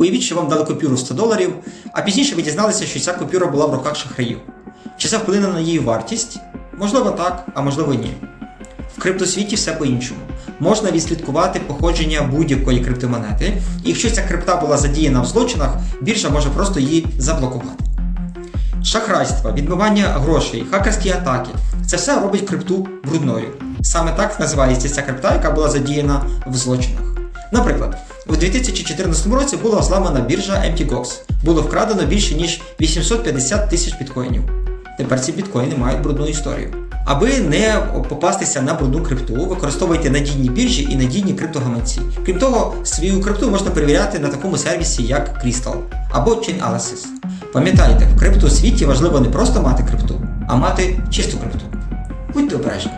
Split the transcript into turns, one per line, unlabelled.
Уявіть, що вам дали купюру 100 доларів, а пізніше ви дізналися, що ця купюра була в руках шахраїв. Чи це вплине на її вартість? Можливо так, а можливо ні. В криптосвіті все по-іншому. Можна відслідкувати походження будь-якої криптомонети, і якщо ця крипта була задіяна в злочинах, біржа може просто її заблокувати. Шахрайство, відмивання грошей, хакерські атаки це все робить крипту брудною. Саме так називається ця крипта, яка була задіяна в злочинах. Наприклад, у 2014 році була зламана біржа MTGOX. Було вкрадено більше ніж 850 тисяч біткоїнів. Тепер ці біткоїни мають брудну історію. Аби не попастися на брудну крипту, використовуйте надійні біржі і надійні криптогаманці. Крім того, свою крипту можна перевіряти на такому сервісі, як Crystal або Chainalysis. Пам'ятайте, в криптосвіті важливо не просто мати крипту, а мати чисту крипту. Будьте обережні.